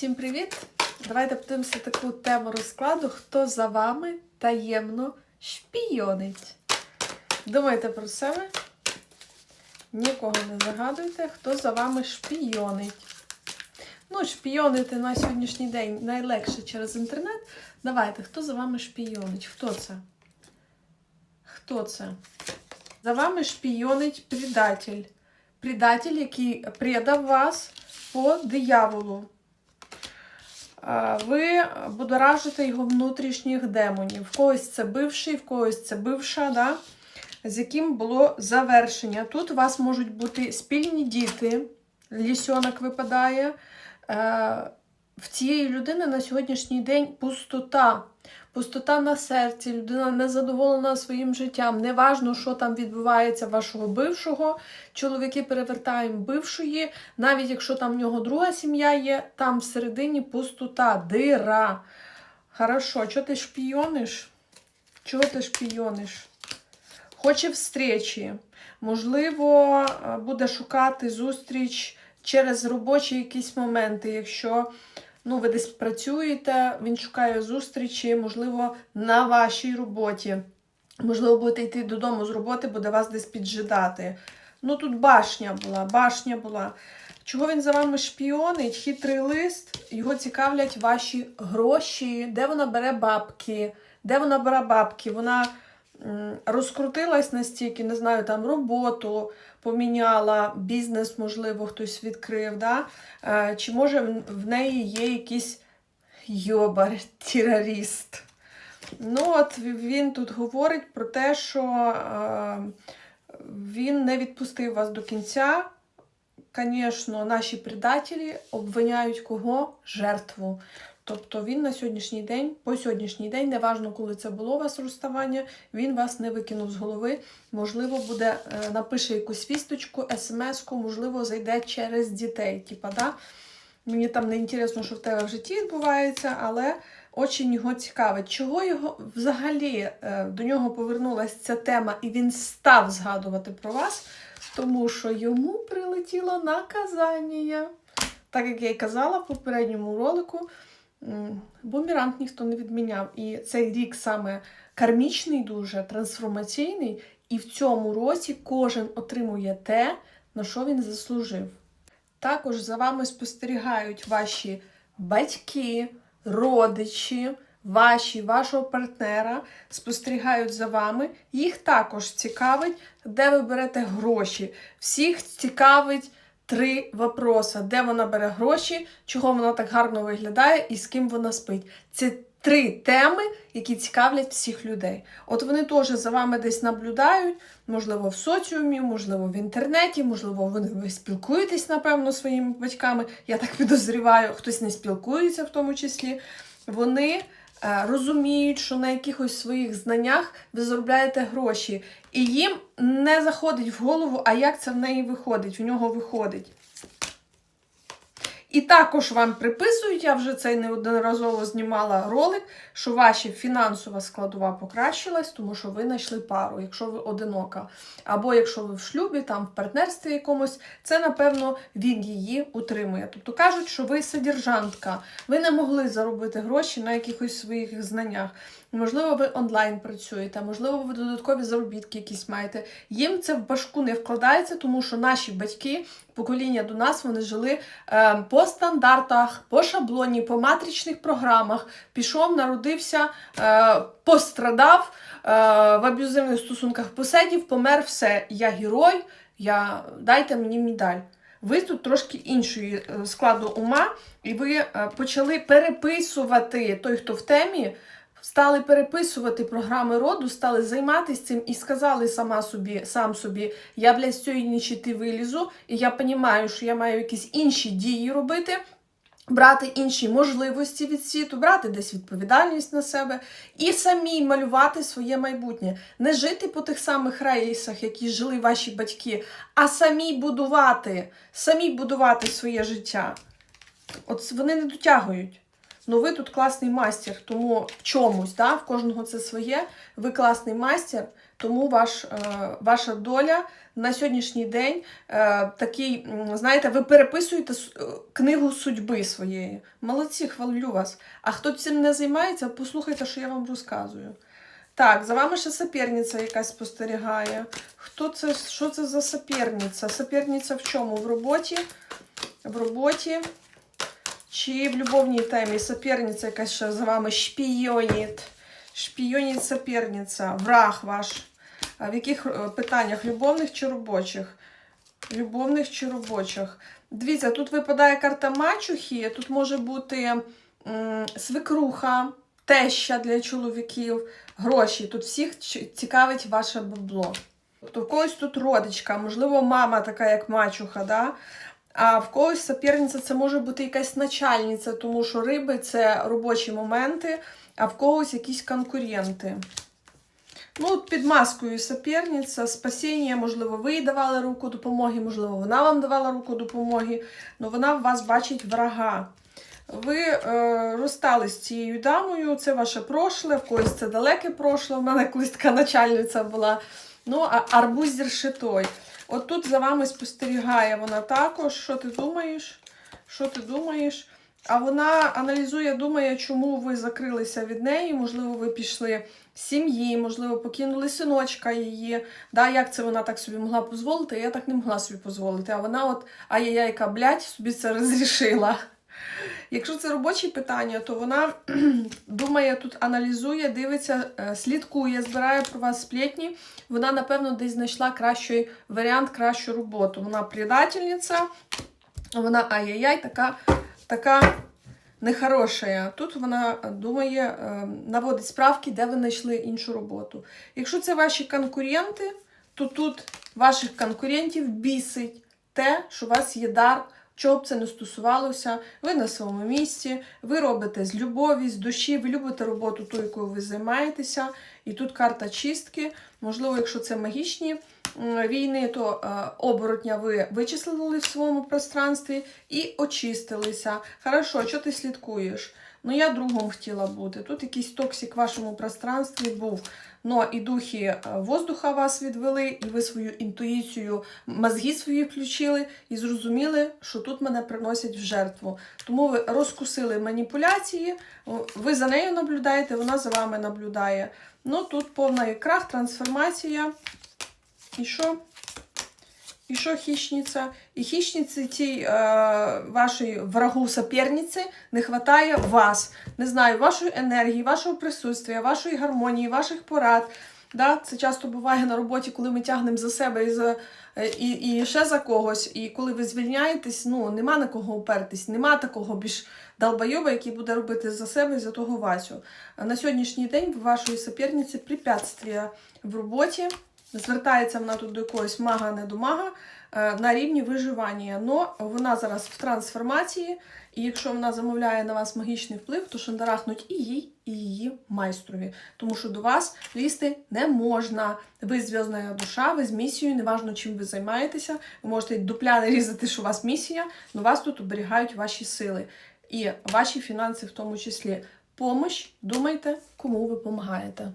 Всім привіт! Давайте подивимося таку тему розкладу, хто за вами таємно шпійонить. Думайте про себе, нікого не загадуйте, хто за вами шпійонить. Ну, шпійонити на сьогоднішній день найлегше через інтернет. Давайте, хто за вами шпійонить? Хто це? Хто це? За вами шпійонить предатель. Предатель, який предав вас по дияволу. Ви будоражите його внутрішніх демонів. В когось це бивший, в когось це бивша, да? з яким було завершення. Тут у вас можуть бути спільні діти, лісьонок випадає. Е, В цієї людини на сьогоднішній день пустота. Пустота на серці, людина не задоволена своїм життям. Неважно, що там відбувається вашого бившого. Чоловіки перевертаємо бившої, навіть якщо там в нього друга сім'я є, там всередині пустота, дира. Хорошо, чого ти шпійониш? Чого ти шпійониш? Хоче встречі. Можливо, е, буде шукати зустріч через робочі якісь моменти, якщо ну, ви десь працюєте, він шукає зустрічі, можливо, на вашій роботі. Можливо, будете йти додому з роботи, буде вас десь піджидати. Ну, тут башня була, башня була. Чого він за вами шпіонить? Хитрий лист, його цікавлять ваші гроші, де вона бере бабки, де вона бере бабки. Вона розкрутилась настільки, не знаю, там роботу поміняла, бізнес, можливо, хтось відкрив. Да? Е, Чи може в- неї є якийсь йобар, терорист? Ну, от він тут говорить про те, що е, він не відпустив вас до кінця. Звісно, наші предателі обвиняють кого? Жертву. Тобто він на сьогоднішній день, по сьогоднішній день, неважно, коли це було у вас розставання, він вас не викинув з голови. Можливо, буде, е, напише якусь вісточку, смс-ку, можливо, зайде через дітей. Типа, да? Мені там не інтересно, що в тебе в житті відбувається, але очень його цікавить. Чого його взагалі е, до нього повернулася ця тема, і він став згадувати про вас, тому що йому прилетіло наказання. Так як я й казала в попередньому ролику, бумеранг ніхто не відміняв. І цей рік саме кармічний, дуже трансформаційний, і в цьому році кожен отримує те, на що він заслужив. Також за вами спостерігають ваші батьки, родичі, ваші, вашого партнера спостерігають за вами. Їх також цікавить, де ви берете гроші. Всіх цікавить три вопроса: де вона бере гроші, чого вона так гарно виглядає і з ким вона спить. Це три теми, які цікавлять всіх людей. От вони теж за вами десь наблюдають, можливо, в соціумі, можливо, в інтернеті, можливо, ви, ви спілкуєтесь, напевно, своїми батьками. Я так підозріваю, хтось не спілкується в тому числі. Вони розуміють, що на якихось своїх знаннях ви заробляєте гроші. І їм не заходить в голову, а як це в неї виходить, в нього виходить. І також вам приписують, я вже цей неодноразово знімала ролик, що ваша фінансова складова покращилась, тому що ви знайшли пару, якщо ви одинока. Або якщо ви в шлюбі, там в партнерстві якомусь, це, напевно, він її утримує. Тобто кажуть, що ви содержантка, ви не могли заробити гроші на якихось своїх знаннях. Можливо, ви онлайн працюєте, можливо, ви додаткові заробітки якісь маєте. Їм це в башку не вкладається, тому що наші батьки, покоління до нас, вони жили е, по стандартах, по шаблоні, по матричних програмах. Пішов, народився, е, пострадав е, в аб'юзивних стосунках, посидів, помер, все. Я герой, я дайте мені медаль. Ви тут трошки іншої е, складу ума, і ви е, почали переписувати той, хто в темі, стали переписувати програми роду, стали займатися цим і сказали сама собі, сам собі, я блядь, з цієї нічити вилізу, і я розумію, що я маю якісь інші дії робити. Брати інші можливості від світу, брати десь відповідальність на себе і самі малювати своє майбутнє. Не жити по тих самих рейсах, які жили ваші батьки, а самі будувати, самі будувати своє життя. От вони не дотягують. Ну, ви тут класний майстер, тому в чомусь, да, в кожного це своє. Ви класний майстер, Тому ваш, е, ваша доля на сьогоднішній день е, такий, знаєте, ви переписуєте е, книгу судьби своєї. Молодці, хвалю вас. А хто цим не займається, послухайте, що я вам розказую. Так, за вами ще соперниця якась спостерігає. Хто це? Що це за соперниця? Соперниця в чому? В роботі? В роботі? Чи в любовній темі соперниця якась ще за вами шпіонить? Шпіонить соперниця, враг ваш. В яких е, питаннях? Любовних чи робочих? Любовних чи робочих? Дивіться, тут випадає карта мачухи, тут може бути м, свекруха, теща для чоловіків, гроші. Тут всіх цікавить ваше бабло. Тобто в когось тут родичка, можливо, мама така, як мачуха, да? А в когось соперниця це може бути якась начальниця, тому що риби це робочі моменти, а в когось якісь конкуренти. Ну, під маскою соперниця, спасіння, можливо, ви їй давали руку допомоги, можливо, вона вам давала руку допомоги, але вона в вас бачить врага. Ви е, розстались з цією дамою, це ваше прошле, в когось це далеке прошле. У мене колись така начальниця була. Ну, а арбуз решетой. От тут за вами спостерігає вона також. Що ти думаєш? Що ти думаєш? А вона аналізує, думає, чому ви закрилися від неї. Можливо, ви пішли з сім'ї, можливо, покинули синочка її. Да, як це вона так собі могла дозволити? Я так не могла собі дозволити. А вона, от, ай-яй-яйка, блядь, собі це розрішила. Якщо це робочі питання, то вона думає, тут аналізує, дивиться, е, слідкує, збирає про вас сплетні. Вона, напевно, десь знайшла кращий варіант, кращу роботу. Вона предательниця, вона ай-яй-яй, така, така нехороша. Тут вона думає, е, наводить справки, де ви знайшли іншу роботу. Якщо це ваші конкуренти, то тут ваших конкурентів бісить те, що у вас є дар. Чого б це не стосувалося, ви на своєму місці, ви робите з любові, з душі, ви любите роботу ту, якою ви займаєтеся. І тут карта чистки. Можливо, якщо це магічні війни, то е, оборотня ви вичислили в своєму пространстві і очистилися. Хорошо, що ти слідкуєш? Ну, я другом хотіла бути. Тут якийсь токсик в вашому пространстві був. Ну, і духи е, воздуха вас відвели, і ви свою інтуїцію, мозги свої включили і зрозуміли, що тут мене приносять в жертву. Тому ви розкусили маніпуляції, ви за нею наблюдаєте, вона за вами наблюдає. Ну, тут повна крах, трансформація. І що? І що хищниця? І хищниці цій е, вашої врагу соперниці не вистачає вас. Не знаю, вашої енергії, вашого присутствия, вашої гармонії, ваших порад. Да? Це часто буває на роботі, коли ми тягнемо за себе і, за, і, і ще за когось. І коли ви звільняєтесь, ну нема на кого опертись, нема такого більш долбойоба, який буде робити за себе і за того Васю. На сьогоднішній день в вашої соперниці препятствия в роботі. Звертається вона тут до якогось мага, не до мага, е, на рівні виживання. Но вона зараз в трансформації, і якщо вона замовляє на вас магічний вплив, то шандарахнуть і їй, і її майстрові. Тому що до вас лізти не можна. Ви зв'язна душа, ви з місією, неважно чим ви займаєтеся. Ви можете й дупля різати, що у вас місія, але вас тут оберігають ваші сили і ваші фінанси в тому числі. Помощ, думайте, кому ви допомагаєте.